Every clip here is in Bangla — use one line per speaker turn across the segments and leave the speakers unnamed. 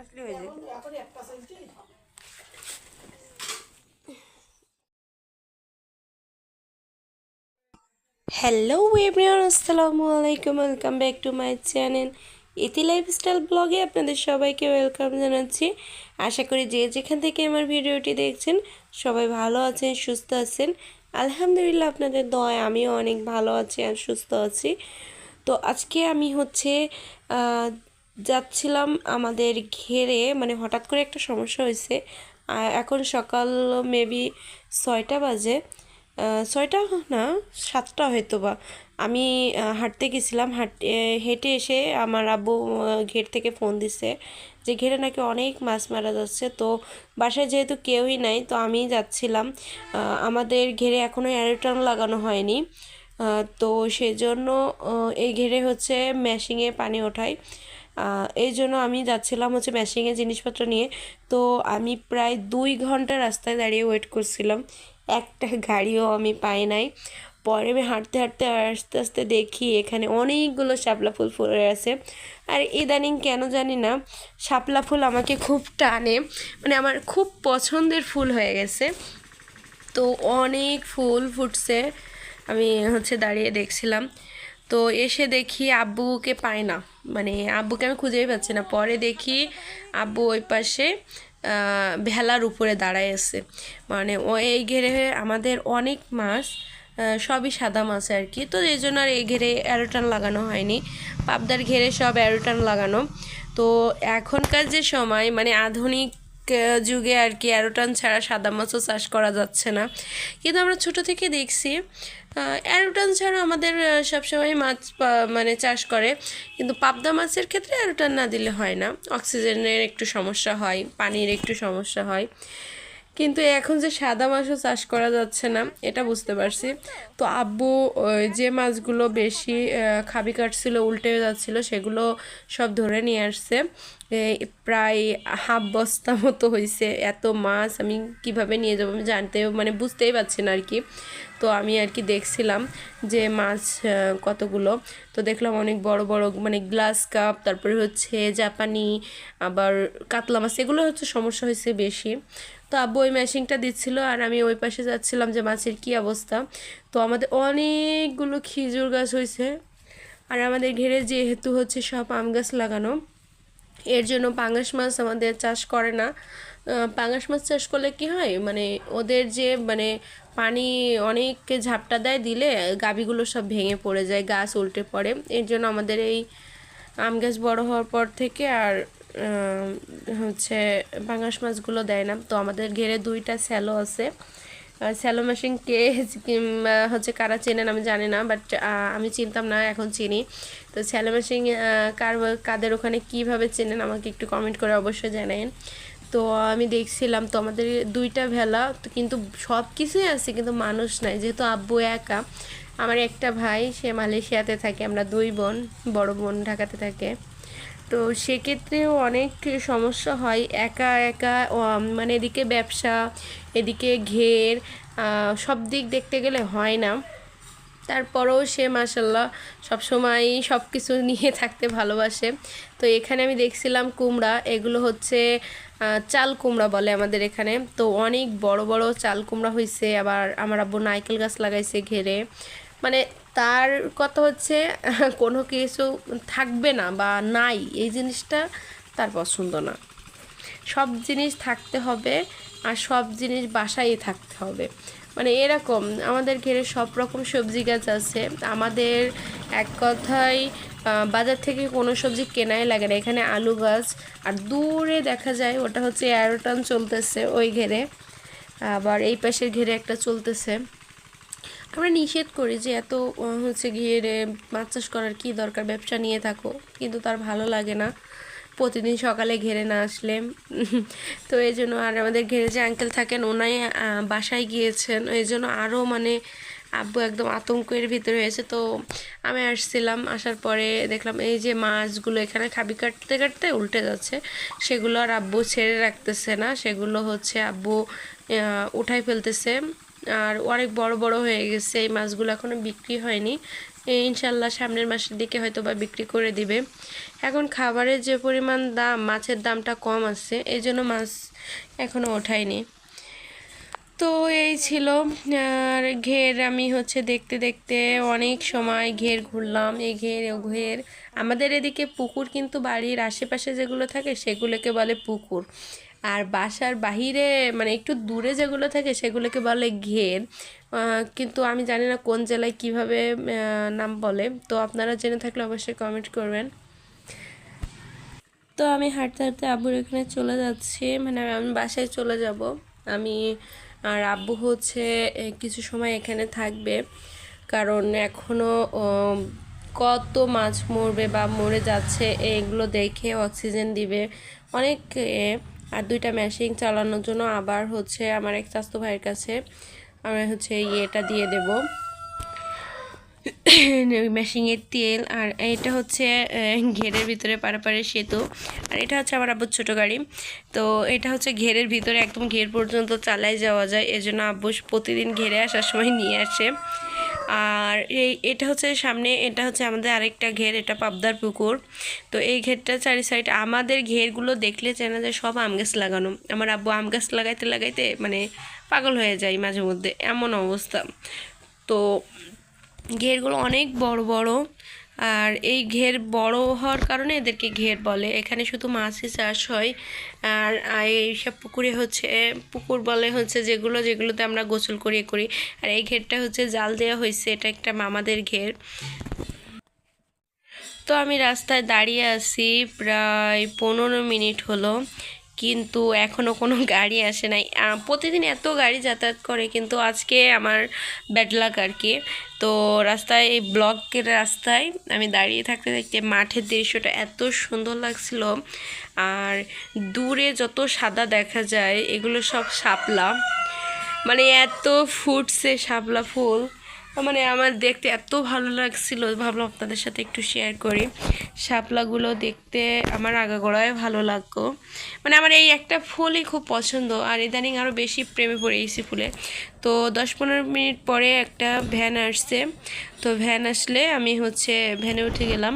আসলে হয়ে যাবে হ্যালো এভরিওয়ান আসসালামু আলাইকুম welcome back to my channel Iti lifestyle ব্লগে আপনাদের সবাইকে ওয়েলকাম জানাচ্ছি। আশা করি যে যেখান থেকে আমার ভিডিওটি দেখছেন, সবাই ভালো আছেন, সুস্থ আছেন। আলহামদুলিল্লাহ, আপনাদের দয় আমিও অনেক ভালো আছি আর সুস্থ আছি। তো আজকে আমি হচ্ছে যাচ্ছিলাম আমাদের ঘেরে মানে হঠাৎ করে একটা সমস্যা হয়েছে। এখন সকাল মেবি ছয়টা বাজে। ছয়টা না সাতটা হয়তো বা আমি হাঁটতে গেছিলাম হাঁটতে হেঁটে এসে আমার আব্বু ঘের থেকে ফোন দিছে যে ঘেরে নাকি অনেক মাছ মারা যাচ্ছে তো বাসায় যেহেতু কেউই নাই তো আমি যাচ্ছিলাম। আমাদের ঘেরে এখনও অ্যারোটান লাগানো হয়নি। তো সেজন্য এই ঘেরে হচ্ছে মেশিংয়ে পানি আহ, এই জন্য আমি যাচ্ছিলাম হচ্ছে মেশিংয়ের জিনিসপত্র নিয়ে। তো আমি প্রায় দুই ঘণ্টা রাস্তায় দাঁড়িয়ে ওয়েট করছিলাম। একটা গাড়িও আমি পাই নাই। পরে আমি হাঁটতে হাঁটতে আস্তে আস্তে দেখি এখানে অনেকগুলো শাপলা ফুল ফুলে আছে। আর ইদানিং কেন জানি না, শাপলা ফুল আমাকে খুব টানে। মানে আমার খুব পছন্দের ফুল হয়ে গেছে। তো অনেক ফুল ফুটছে। আমি হচ্ছে দাঁড়িয়ে দেখছিলাম। তো এসে দেখি আব্বুকে পায় না। মানে আব্বুকে আমি খুঁজেই পাচ্ছি না। পরে দেখি আব্বু ওই পাশে ভেলার উপরে দাঁড়ায় আছে। মানে ও এই ঘেরে আমাদের অনেক মাছ সবই সাদা মাছ আর কি। তো এই জন্য আর এই ঘেরে অ্যারোটান লাগানো হয়নি। পাবদার ঘেরে সব অ্যারোটান লাগানো। তো এখনকার যে সময় মানে আধুনিক যুগে আর কি অ্যারোটান ছাড়া সাদা মাছও চাষ করা যাচ্ছে না। কিন্তু আমরা ছোট থেকে দেখছি অ্যারোটান ছাড়া আমাদের সবসময় মাছ মানে চাষ করে। কিন্তু পাবদা মাছের ক্ষেত্রে অ্যারোটান না দিলে হয় না। অক্সিজেনের একটু সমস্যা হয়, পানির একটু সমস্যা হয়। কিন্তু এখন যে সাদা মাছও চাষ করা যাচ্ছে না, এটা বুঝতে পারছি। তো আব্বু যে মাছগুলো বেশি খাবি কাটছিল, উল্টে যাচ্ছিল, সেগুলো সব ধরে নিয়ে আসছে। প্রায় হাফ বস্তা মতো হয়েছে এত মাছ আমি কীভাবে নিয়ে যাব আমি জানতেও মানে বুঝতেই পারছি না আর কি তো আমি আর কি দেখছিলাম যে মাছ কতগুলো। তো দেখলাম অনেক বড় বড় মানে গ্লাস কাপ, তারপরে হচ্ছে জাপানি, আবার কাতলা মাছ, এগুলো হচ্ছে সমস্যা হয়েছে বেশি। তো আব্বু ওই ম্যাশিংটা দিচ্ছিল আর আমি ওই পাশে যাচ্ছিলাম যে মাছের কী অবস্থা। তো আমাদের অনেকগুলো খেজুর গাছ হয়েছে আর আমাদের ঘেরে যেহেতু হচ্ছে সব আম গাছ লাগানো এর জন্য পাঙ্গাস মাছ আমাদের চাষ করে না। পাঙ্গাস মাছ চাষ করলে কি হয়? মানে ওদের যে মানে পানি অনেক ঝাপটা দেয় দিলে গাবিগুলো সব ভেঙে পড়ে যায়, গাছ উল্টে পড়ে। এর জন্য আমাদের এই আম গাছ বড় হওয়ার পর থেকে আর হচ্ছে পাঙাশ মাছগুলো দেয় না। তো আমাদের ঘেরে দুইটা স্যালো আছে। স্যালো মেশিন কে কিংবা হচ্ছে কারা চেনেন আমি জানি না বাট আমি চিনতাম না, এখন চিনি। তো স্যালো মেশিন কার, কাদের ওখানে কীভাবে চেনেন আমাকে একটু কমেন্ট করে অবশ্যই জানাবেন তো আমি দেখছিলাম, তো আমাদের দুইটা ভেলা, তো কিন্তু সব কিছুই আছে, কিন্তু মানুষ নাই, যেহেতু আব্বু একা। আমার একটা ভাই, সে মালয়েশিয়াতে থাকে, আমরা দুই বোন, বড় বোন ঢাকাতে থাকে। তো সেক্ষেত্রেও অনেক সমস্যা হয়। একা একা মানে এদিকে ব্যবসা, এদিকে ঘের সব দিক দেখতে গেলে হয় না। তারপরেও সে মাসাল্লাহ সবসময় সব কিছু নিয়ে থাকতে ভালোবাসে। তো এখানে আমি দেখছিলাম কুমড়া, এগুলো হচ্ছে চাল কুমড়া বলে আমাদের এখানে। তো অনেক বড় বড় চাল কুমড়া হয়েছে আবার আমার আব্বু নারকেল গাছ লাগাইছে ঘেরে। মানে তার কথা হচ্ছে, কোনো কিছু থাকবে না বা নাই, এই জিনিসটা তার পছন্দ না। সব জিনিস থাকতে হবে আর সব জিনিস বাসায় থাকতে হবে। মানে এরকম আমাদের ঘেরে সব রকম সবজি গাছ আছে। আমাদের এক কথায় বাজার থেকে কোনো সবজি কেনাই লাগে না। এখানে আলু গাছ, আর দূরে দেখা যায় ওটা হচ্ছে অ্যারোটান চলতেছে ওই ঘেরে। আবার এই পাশের ঘেরে একটা চলতেছে। আমরা নিষেধ করি যে এত হচ্ছে গিয়ে মাছ চাষ করার কী দরকার? ব্যবসা নিয়ে থাকো। কিন্তু তার ভালো লাগে না। প্রতিদিন সকালে ঘেরে না আসলে। তো এই জন্য আর আমাদের ঘেরে যে আঙ্কেল থাকেন, ওনাই বাসায় গিয়েছেন। এই জন্য আরও মানে আব্বু একদম আতঙ্কের ভিতরে হয়েছে তো আমি আসছিলাম, আসার পরে দেখলাম এই যে মাছগুলো এখানে খাবি কাটতে কাটতে উল্টে যাচ্ছে। সেগুলো আর আব্বু ছেড়ে রাখতেছে না। সেগুলো হচ্ছে আব্বু উঠাই ফেলতেছে। আর অনেক বড় বড় হয়ে গেছে, এই মাছগুলো এখনও বিক্রি হয়নি। ইনশাল্লাহ সামনের মাসের দিকে হয়তো বা বিক্রি করে দিবে। এখন খাবারের যে পরিমাণ দাম, মাছের দামটা কম আছে, এই জন্য মাছ এখনও ওঠায়নি। তো এই ছিল, আর ঘের আমি হচ্ছে দেখতে দেখতে অনেক সময় ঘের ঘুরলাম, এই ঘের, ও ঘের। আমাদের এদিকে পুকুর কিন্তু বাড়ির আশেপাশে যেগুলো থাকে সেগুলোকে বলে পুকুর। আর বাসার বাহিরে মানে একটু দূরে যেগুলো থাকে সেগুলোকে বলে ঘের। কিন্তু আমি জানি না কোন জেলায় কীভাবে নাম বলে। তো আপনারা জেনে থাকলে অবশ্যই কমেন্ট করবেন। তো আমি হাঁটতে হাঁটতে আব্বুর এখানে চলে যাচ্ছি। মানে আমি বাসায় চলে যাব। আমি আর আব্বু হচ্ছে কিছু সময় এখানে থাকবে। কারণ এখনও কত মাছ মরবে বা মরে যাচ্ছে, এগুলো দেখে অক্সিজেন দিবে। অনেক আর দুইটা মেশিন চালানোর জন্য আবার হচ্ছে আমার এক স্বাস্থ্য ভাইয়ের কাছে আমি হচ্ছে ইয়েটা দিয়ে দেবো। মেশিনের তেল আর এটা হচ্ছে ঘেরের ভিতরে পারাপারের সেতু। আর এটা হচ্ছে আমার আব্বুর ছোটো গাড়ি। তো এটা হচ্ছে ঘেরের ভিতরে একদম ঘের পর্যন্ত চালাই যাওয়া যায়। এজন্য আব্বু প্রতিদিন ঘেরে আসার সময় নিয়ে আসে। আর এই, এটা হচ্ছে সামনে, এটা হচ্ছে আমাদের আরেকটা ঘের, এটা পাবদার পুকুর। তো এই ঘেরটা চারি সাইড আমাদের ঘেরগুলো দেখলে চেনা যে সব আম গাছ লাগানো। আমার আব্বু আম গাছ লাগাইতে লাগাইতে মানে পাগল হয়ে যায় মাঝে মধ্যে, এমন অবস্থা। তো ঘেরগুলো অনেক বড় বড় আর এই ঘের বড় হওয়ার কারণে এদেরকে ঘের বলে। এখানে শুধু মাছই চাষ হয়। আর এইসব পুকুরে হচ্ছে, পুকুর বলে হচ্ছে যেগুলো, যেগুলোতে আমরা গোসল করিয়ে করি। আর এই ঘেরটা হচ্ছে জাল দেওয়া হয়েছে। এটা একটা মামাদের ঘের। তো আমি রাস্তায় দাঁড়িয়ে আছি প্রায় পনেরো মিনিট হলো। কিন্তু এখনও কোনো গাড়ি আসে নাই। প্রতিদিন এত গাড়ি যাতায়াত করে কিন্তু আজকে আমার ব্যাড লাক আর কি। তো রাস্তায়, এই ব্লকের রাস্তায় আমি দাঁড়িয়ে থাকতে থাকতে মাঠের দৃশ্যটা এত সুন্দর লাগছিল। আর দূরে যত সাদা দেখা যায়, এগুলো সব শাপলা। মানে এত ফুটছে শাপলা ফুল। মানে আমার দেখতে এত ভালো লাগছিল, ভাবলাম আপনাদের সাথে একটু শেয়ার করি। শাপলাগুলো দেখতে আমার আগাগোড়ায় ভালো লাগতো। মানে আমার এই একটা ফুলই খুব পছন্দ, আর ইদানিং আরও বেশি প্রেমে পড়ে গেছি ফুলে। তো দশ পনেরো মিনিট পরে একটা ভ্যান আসছে, তো ভ্যান আসলে আমি হচ্ছে ভ্যানে উঠে গেলাম।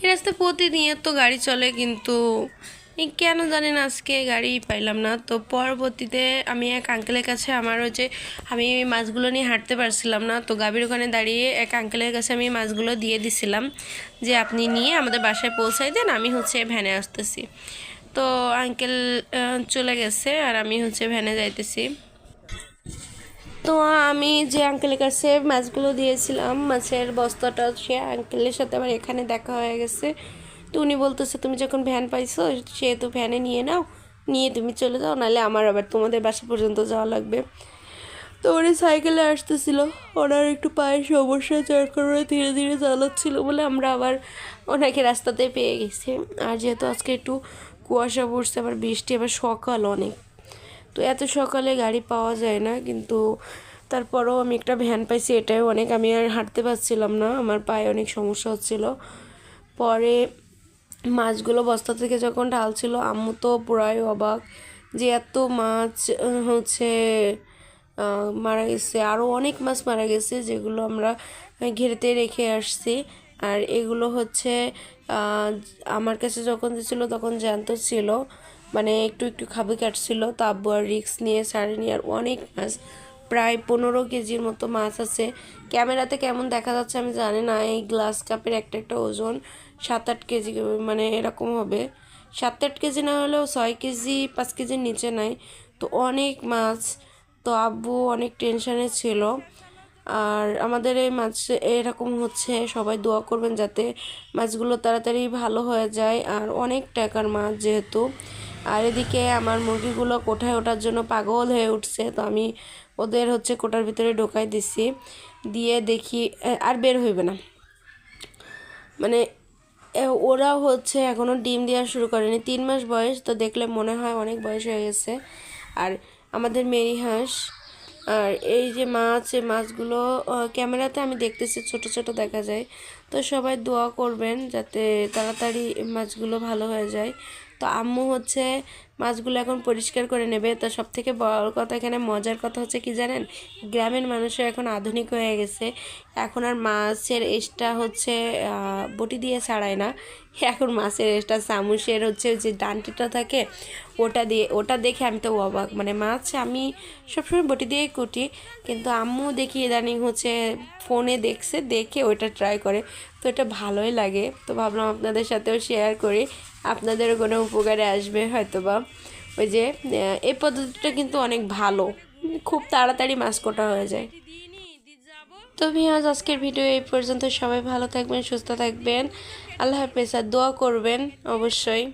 এই রাস্তায় প্রতিনিয়ত গাড়ি চলে, কিন্তু কেন জানি না আজকে গাড়ি পাইলাম না। তো পরবর্তীতে আমি এক আঙ্কেলের কাছে আমার হচ্ছে আমি মাছগুলো নিয়ে হাঁটতে পারছিলাম না। তো গাভীর ওখানে দাঁড়িয়ে এক আঙ্কেলের কাছে আমি মাছগুলো দিয়ে দিছিলাম যে আপনি নিয়ে আমাদের বাসায় পৌঁছাই দেন, আমি হচ্ছে ভ্যানে আসতেছি। তো আঙ্কেল চলে গেছে আর আমি হচ্ছে ভ্যানে যাইতেছি। তো আমি যে আঙ্কেলের কাছে মাছগুলো দিয়েছিলাম, মাছের বস্তাটা সে আঙ্কেলের সাথে আমার এখানে দেখা হয়ে গেছে। তো উনি বলতেছে, তুমি যখন ভ্যান পাইছো, সেহেতু ভ্যানে নিয়ে নাও, নিয়ে তুমি চলে যাও, নাহলে আমার আবার তোমাদের বাসা পর্যন্ত যাওয়া লাগবে। তো উনি সাইকেলে আসতেছিল। ওনার একটু পায়ের সমস্যা, যার কারণে ধীরে ধীরে চালাচ্ছিল বলে আমরা আবার ওনাকে রাস্তাতে পেয়ে গেছি। আর যেহেতু আজকে একটু কুয়াশা পড়ছে, আবার বৃষ্টি, আবার সকাল অনেক। তো এত সকালে গাড়ি পাওয়া যায় না, কিন্তু তারপরেও আমি একটা ভ্যান পাইছি এটাই অনেক, আমি আর হাঁটতে পারছিলাম না, আমার পায়ে অনেক সমস্যা হচ্ছিল। পরে মাছগুলো বস্তা থেকে যখন ঢালছিল, আম্মু তো পুরাই অবাক যে এত মাছ হচ্ছে মারা গেছে। আরও অনেক মাছ মারা গেছে যেগুলো আমরা ঘেরেতে রেখে আসছি। আর এগুলো হচ্ছে আমার কাছে যখন দিছিল তখন জ্যান্ত ছিল। মানে একটু একটু খাবে কাটছিল। তো আব্বু আর রিক্স নিয়ে ছাড়েনি আর অনেক মাছ, প্রায় পনেরো কেজির মতো মাছ আছে। ক্যামেরাতে কেমন দেখা যাচ্ছে আমি জানি না, এই গ্লাস কাপের একটা একটা ওজন। সাত আট কেজি মানে এরকম হবে। সাত আট কেজি না হলেও ছয় কেজি, পাঁচ কেজির নিচে নাই। তো অনেক মাছ, তো আব্বু অনেক টেনশানে ছিল। আর আমাদের এই মাছ এরকম হচ্ছে, সবাই দোয়া করবেন যাতে মাছগুলো তাড়াতাড়ি ভালো হয়ে যায়। আর অনেক টাকার মাছ যেহেতু। আর এদিকে আমার মুরগিগুলো কোঠায় ওঠার জন্য পাগল হয়ে উঠছে, তো আমি ওদের হচ্ছে কোটার ভিতরে ঢোকাই দিছি। দিয়ে দেখি আর বের হইবে না। মানে ওরা হচ্ছে এখনও ডিম দেওয়া শুরু করেনি। তিন মাস বয়স, তো দেখলে মনে হয় অনেক বয়স হয়ে গেছে। আর আমাদের মেরি হাঁস, আর এই যে মাছ, এই মাছগুলো ক্যামেরাতে আমি দেখতেছি, ছোট ছোট দেখা যায়। তো সবাই দোয়া করবেন যাতে তাড়াতাড়ি মাছগুলো ভালো হয়ে যায়। তো আম্মু হচ্ছে মাছগুলো এখন পরিষ্কার করে নেবে। তো সব থেকে বড় কথা এখানে মজার কথা হচ্ছে কি জানেন? গ্রামের মানুষও এখন আধুনিক হয়ে গেছে। এখন আর মাছের এসটা হচ্ছে বটি দিয়ে ছাড়ায় না। এখন মাছের এসটা, চামচের হচ্ছে যে ডান্টিটা থাকে, ওটা দিয়ে, ওটা দেখে আমি তো অবাক। মানে মাছ আমি সবসময় বটি দিয়েই কুটি, কিন্তু আম্মু দেখি ইদানিং হচ্ছে ফোনে দেখছে, দেখে ওইটা ট্রাই করে। তো এটা ভালোই লাগে। তো ভাবলাম আপনাদের সাথেও শেয়ার করি। আপনাদেরও কোনো উপকারে আসবে হয়তো বা ওই যে এই পদ্ধতিটা কিন্তু অনেক ভালো। খুব তাড়াতাড়ি মাছ কোটা হয়ে যায়। তো ভিয়াজ আজকের ভিডিও এই পর্যন্ত। সবাই ভালো থাকবেন, সুস্থ থাকবেন। আল্লাহ হাফেজ, আর দোয়া করবেন অবশ্যই।